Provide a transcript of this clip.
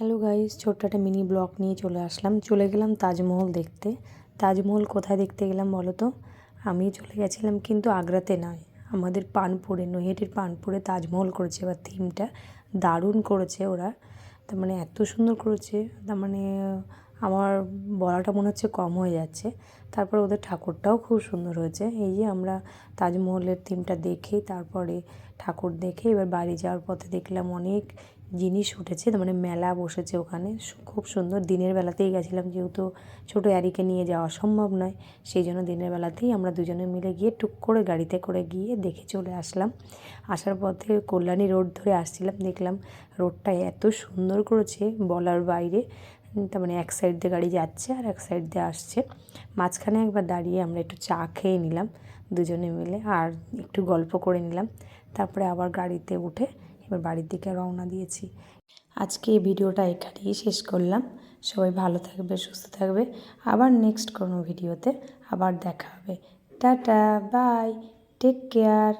Hello guys ছোট্ট একটা mini blog নিয়ে চলে আসলাম। চলে গেলাম তাজমহল দেখতে। তাজমহল কোথায় দেখতে গেলাম বলো তো? আমি চলে গেছিলাম কিন্তু আগ্রাতে নয়। আমাদের পানপুরে নৈহাটির পানপুরে তাজমহল করেছে এবার থিমটা দারুণ করেছে ওরা। তার মানে এত সুন্দর করেছে। তার মানে আমার বলাটা মনে হচ্ছে কম হয়ে যাচ্ছে। তারপর ওদের ঠাকুরটাও খুব সুন্দর হয়েছে। এই যে আমরা তাজমহলের থিমটা দেখে, তারপরে ঠাকুর দেখে, এবার বাড়ি যাওয়ার পথে দেখলাম অনেক জিনিস উঠেছে। মানে মেলা বসেছে ওখানে। খুব সুন্দর। দিনের বেলাতেই গেছিলাম, যেহেতু ছোটো অ্যারিকে নিয়ে যাওয়া সম্ভব নয়, সেই জন্য দিনের বেলাতেই আমরা দুজনে মিলে গিয়ে টুক করে গাড়িতে করে গিয়ে দেখে চলে আসলাম। আসার পথে কল্যাণী রোড ধরে আসছিলাম, দেখলাম রোডটা এত সুন্দর করেছে বলার বাইরে। তার মানে এক সাইড দিয়ে গাড়ি যাচ্ছে আর এক সাইড দিয়ে আসছে। মাঝখানে একবার দাঁড়িয়ে আমরা একটু চা খেয়ে নিলাম দুজনে মিলে আর একটু গল্প করে নিলাম। তারপরে আবার গাড়িতে উঠে এবার বাড়ির দিকে রওনা দিয়েছি। আজকে এই ভিডিওটা এখানেই শেষ করলাম। সবাই ভালো থাকবে, সুস্থ থাকবে। আবার নেক্সট কোনো ভিডিওতে আবার দেখা হবে। Tata bye take care